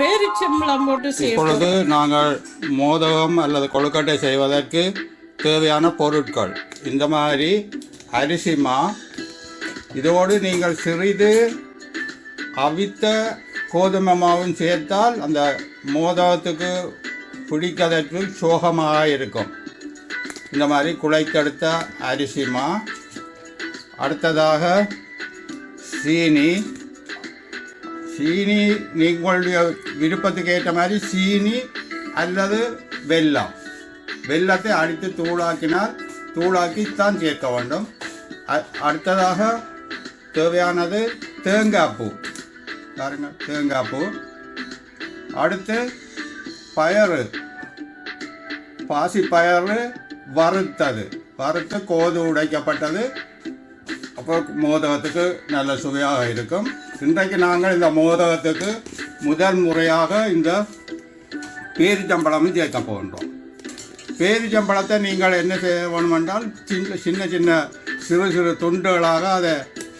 பேரிச்சம்பளம் போட்டு இப்பொழுது நாங்கள் மோதகம் அல்லது கொழுக்கட்டை செய்வதற்கு தேவையான பொருட்கள். இந்த மாதிரி அரிசி மா இதோடு நீங்கள் சிறிது அவித்த கோதுமை மாவும் சேர்த்தால் அந்த மோதகத்துக்கு பிடிக்கதற்கு சோகமாக இருக்கும். இந்த மாதிரி குழைத்தெடுத்த அரிசி மா அடுத்ததாக சீனி சீனி நீங்களுடைய விருப்பத்துக்கு ஏற்ற மாதிரி சீனி அல்லது வெல்லம். வெள்ளத்தை அடித்து தூளாக்கினால் தூளாக்கி தான் சேர்க்க வேண்டும். அடுத்ததாக தேவையானது தேங்காய் பூ பாருங்கள் தேங்காய் பூ அடுத்து பயறு. பாசி பயறு வறுத்தது. வறுத்து கோது உடைக்கப்பட்டது. அப்போ மோதகத்துக்கு நல்ல சுவையாக இருக்கும். இன்றைக்கு நாங்கள் இந்த மோதகத்துக்கு முதல் முறையாக இந்த பேரிச்சம்பழமும் சேர்க்க போகின்றோம். பேரிச்சம்பழத்தை நீங்கள் என்ன செய்ய வேணுமென்றால் சின்ன சின்ன சின்ன சிறு சிறு துண்டுகளாக அதை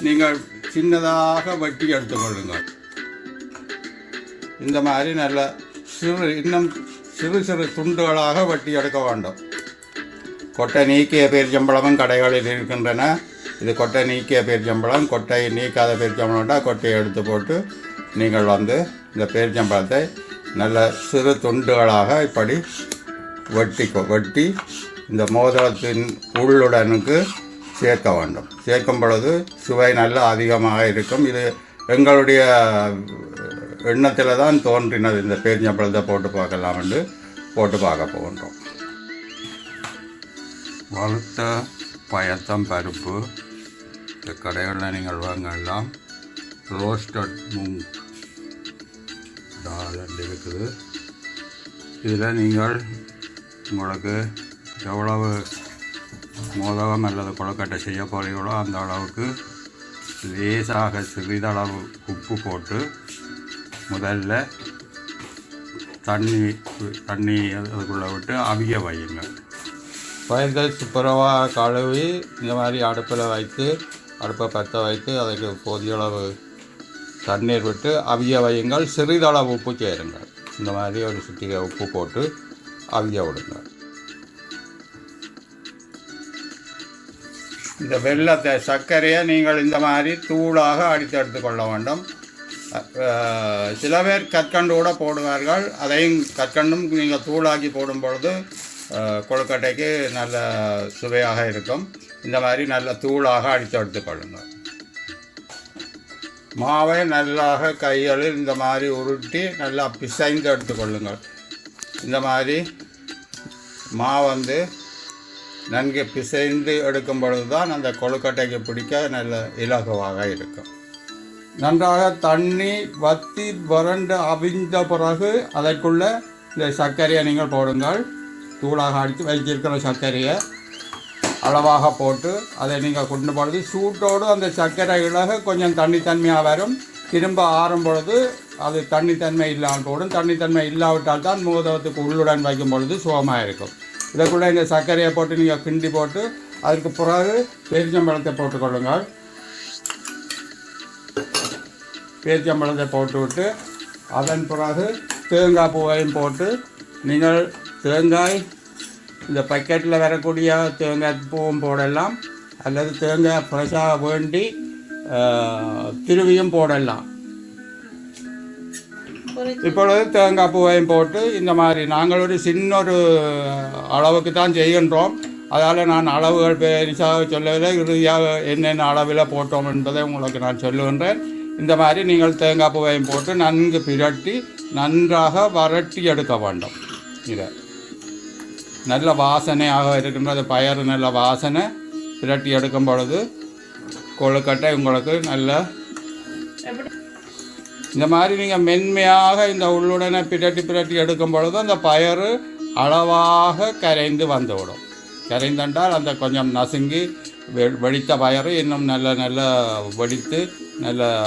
நீங்கள் சின்னதாக வெட்டி எடுத்துக்கொள்ளுங்கள் இந்த மாதிரி நல்ல சிறு இன்னும் சிறு சிறு துண்டுகளாக வெட்டி எடுக்க வேண்டும். கொட்டை நீக்கிய பேரிச்சம்பழமும் கடைகளில் இருக்கின்றன. இது கொட்டை நீக்கிய பேரிச்சம்பழம் கொட்டை நீக்காத பேரிச்சம்பழம்டா கொட்டையை எடுத்து போட்டு நீங்கள் வந்து இந்த பேரிச்சம்பழத்தை நல்ல சிறு துண்டுகளாக இப்படி வெட்டி வெட்டி இந்த மோதிரத்தின் உள்ளுடனுக்கு சேர்க்க வேண்டும். சேர்க்கும் பொழுது சுவை நல்ல அதிகமாக இருக்கும். இது எங்களுடைய எண்ணத்தில் தான் தோன்றினது. இந்த பேரிச்சம்பழத்தை போட்டு பார்க்கலாம் என்று போட்டு பார்க்க போகின்றோம். வறுத்த பயத்தம் பருப்பு இந்த கடைகளில் நீங்கள் வாங்கலாம். ரோஸ்டட் மூங் டால் இருக்குது. இதில் நீங்கள் உங்களுக்கு எவ்வளவு மோதகம் அல்லது கொழுக்கட்டை செய்ய போகிறீங்களோ அந்த அளவுக்கு லேசாக சிறிதளவு உப்பு போட்டு முதல்ல தண்ணி தண்ணி அதுக்குள்ளே விட்டு அவிய வையுங்க வயதை சுப்பரவாக கழுவி இந்த மாதிரி அடுப்பில் வைத்து அடுப்பை பற்ற வைத்து அதுக்கு போதிய அளவு தண்ணீர் விட்டு அவிய வையுங்கள். சிறிதளவு உப்பு சேருங்கள். இந்த மாதிரி ஒரு சுத்திகை உப்பு போட்டு அவிய விடுங்க இந்த வெள்ளத்தை சர்க்கரையை நீங்கள் இந்த மாதிரி தூளாக அடித்து எடுத்துக்கொள்ள வேண்டும். சில பேர் கற்கண்டு கூட போடுவார்கள். அதையும் கற்கண்டும் நீங்கள் தூளாக்கி போடும் பொழுது கொழுக்கட்டைக்கு நல்ல சுவையாக இருக்கும். இந்த மாதிரி நல்ல தூளாக அடித்து எடுத்துக்கொள்ளுங்கள் மாவை நல்லாக கைகளில் இந்த மாதிரி உருட்டி நல்லா பிசைந்து எடுத்துக்கொள்ளுங்கள் இந்த மாதிரி மா வந்து நன்கு பிசைந்து எடுக்கும் பொழுது தான் அந்த கொழுக்கட்டைக்கு பிடிக்க நல்ல இலகுவாக இருக்கும். நன்றாக தண்ணி வத்தி வறண்டு அவிந்த பிறகு அதற்குள்ளே இந்த சர்க்கரையை நீங்கள் போடுங்கள். தூளாக அடித்து வைத்திருக்கிற சர்க்கரையை அளவாக போட்டு அதை நீங்கள் கொண்டு பொழுது சூட்டோடு அந்த சர்க்கரை இலக கொஞ்சம் தண்ணித்தன்மையாக வரும். திரும்ப ஆறும் பொழுது அது தண்ணித்தன்மை இல்லாமல் போடும். தண்ணித்தன்மை இல்லாவிட்டால் தான் மோதகத்துக்கு உள்ளுடன் வைக்கும் பொழுது சுகமாக இருக்கும். இதுக்குள்ளே இந்த சர்க்கரையை போட்டு நீங்கள் கிண்டி போட்டு அதற்கு பிறகு பேரிச்சம்பழத்தை போட்டுக்கொள்ளுங்கள் பேரிச்சம்பழத்தை போட்டு விட்டு அதன் பிறகு தேங்காய் பூவையும் போட்டு நீங்கள் தேங்காய் இந்த பக்கெட்டில் வரக்கூடிய தேங்காய் பூவும் போடலாம். அல்லது தேங்காய் ஃப்ரெஷ்ஷாக வேண்டி திருவியும் போடலாம். இப்பொழுது தேங்காய் பூவையும் போட்டு இந்த மாதிரி நாங்கள் ஒரு சின்ன ஒரு அளவுக்கு தான் செய்கின்றோம். அதால் நான் அளவுகள் பெருசாக சொல்லவில்லை இறுதியாக என்னென்ன அளவில் போட்டோம் என்பதை உங்களுக்கு நான் சொல்லுகின்றேன். இந்த மாதிரி நீங்கள் தேங்காய் பூவையும் போட்டு நன்கு பிரட்டி நன்றாக வறட்டி எடுக்க வேண்டும். இதை. நல்ல வாசனையாக இருக்கின்றது பயறு நல்ல வாசனை. பிரட்டி எடுக்கும் பொழுது கொழுக்கட்டை உங்களுக்கு நல்ல இந்த மாதிரி நீங்கள் மென்மையாக இந்த உள்ளுடனே பிரட்டி பிரட்டி எடுக்கும் பொழுது அந்த பயறு அளவாக கரைந்து வந்துவிடும். கரைந்தென்றால் அந்த கொஞ்சம் நசுங்கி வெ- வெடித்த பயறு இன்னும் நல்ல நல்ல வெடித்து நல்ல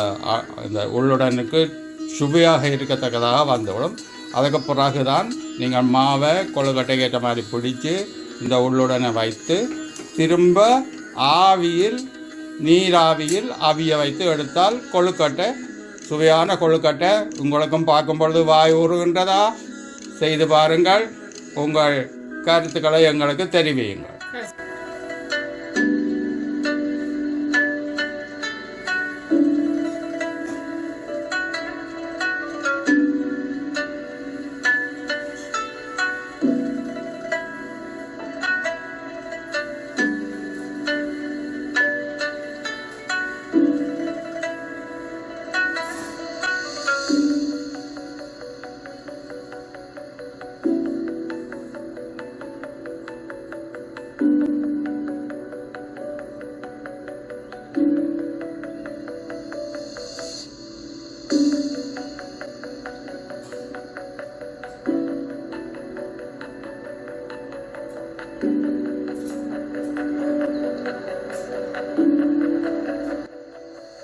இந்த உள்ளுடனுக்கு சுவையாக இருக்கத்தக்கதாக வந்துவிடும். அதுக்கு பிறகு தான் நீங்கள் மாவை கொழுக்கட்டைக்கு ஏற்ற மாதிரி பிடிச்சி இந்த உள்ளுடனே வைத்து திரும்ப ஆவியில் நீராவியில் அவிய வைத்து எடுத்தால் கொழுக்கட்டை சுவையான கொழுக்கட்டை உங்களுக்கும் பார்க்கும் பொழுது வாய் ஊறுகின்றதா? செய்து பாருங்கள். உங்கள் கருத்துக்களை எங்களுக்கு தெரிவியுங்கள்.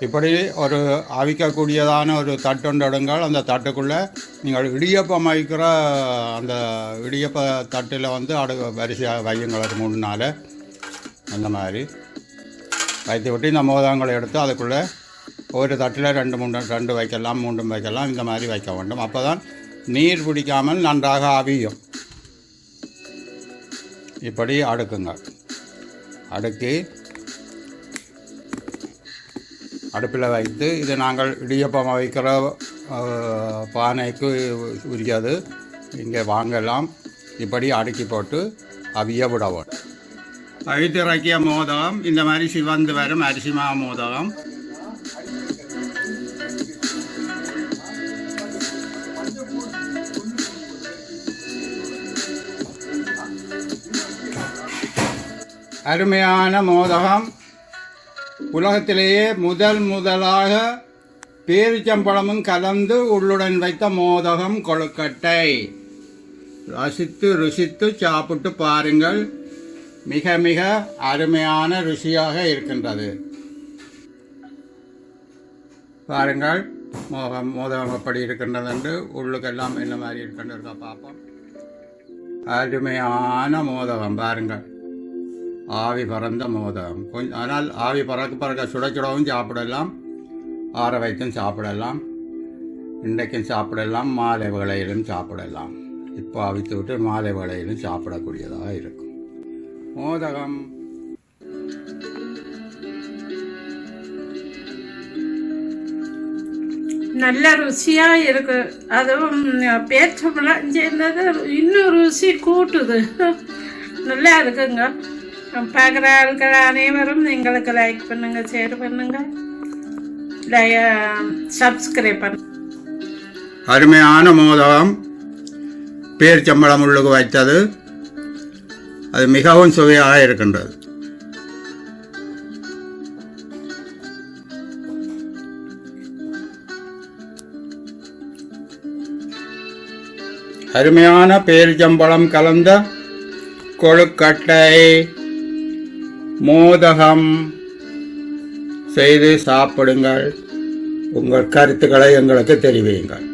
இப்படி ஒரு அவிக்கக்கூடியதான ஒரு தட்டுண்டு எடுங்கள். அந்த தட்டுக்குள்ளே நீங்கள் இடியப்பம் வைக்கிற அந்த இடியப்ப தட்டில் வந்து அடு வரிசையாக வையுங்கள். அது முன்னால் அந்த மாதிரி. வைத்து விட்டு இந்த மோதகங்களை எடுத்து அதுக்குள்ளே ஒரு தட்டில் ரெண்டு மூணு ரெண்டு வைக்கலாம் மூன்றும் வைக்கலாம் இந்த மாதிரி வைக்க வேண்டும். அப்போ தான் நீர் பிடிக்காமல் நன்றாக அவியும் இப்படி அடுக்குங்க அடுக்கி அடுப்பில் வைத்து இது நாங்கள் இடியப்பம் வைக்கிற பானைக்கு உரியது இங்கே வாங்கலாம். இப்படி அடுக்கி போட்டு அவிய விடவும் அவித்திறக்கிய மோதகம். இந்த மாதிரி சிவந்து வரும் அரிசி மா மோதகம். அருமையான மோதகம். உலகத்திலேயே முதல் முதலாக பேரிச்சம்பழமும் கலந்து உள்ளுடன் வைத்த மோதகம் கொழுக்கட்டை. ரசித்து ருசித்து சாப்பிட்டு பாருங்கள். மிக மிக அருமையான ருசியாக இருக்கின்றது. பாருங்கள் மோகம் மோதகம் எப்படி இருக்கின்றது என்று உள்ளுக்கெல்லாம் என்ன மாதிரி இருக்கின்றதா பார்ப்போம் அருமையான மோதகம் பாருங்கள். ஆவி பறந்த மோதகம் கொஞ்சம் ஆனால் ஆவி பறக்க பறக்க சுட சுடவும் சாப்பிடலாம். ஆற வைத்தும் சாப்பிடலாம். இன்றைக்கும் சாப்பிடலாம். மாலை வேளையிலும் சாப்பிடலாம். இப்போ அவித்து விட்டு மாலை வேளையிலும் சாப்பிடக்கூடியதாக இருக்கும். மோதகம். நல்ல ருசியா இருக்கு. அதுவும் பேச்சம்பழம் சேர்ந்தது. இன்னும் ருசி கூட்டுது. நல்லா இருக்குங்க. பார்க்குற ஆட்கள் அனைவரும் எங்களுக்கு லைக் பண்ணுங்க ஷேர் பண்ணுங்க. சப்ஸ்கிரைப் பண்ணுங்க அருமையான மோதகம். பேரிச்சம்பழம் உள்ளுக்கு வைத்தது. அது மிகவும் சுவையாக இருக்கின்றது. அருமையான பேரிச்சம்பழம் கலந்த கொழுக்கட்டை. மோதகம். செய்து சாப்பிடுங்கள். உங்கள் கருத்துக்களை எங்களுக்கு தெரிவியுங்கள்.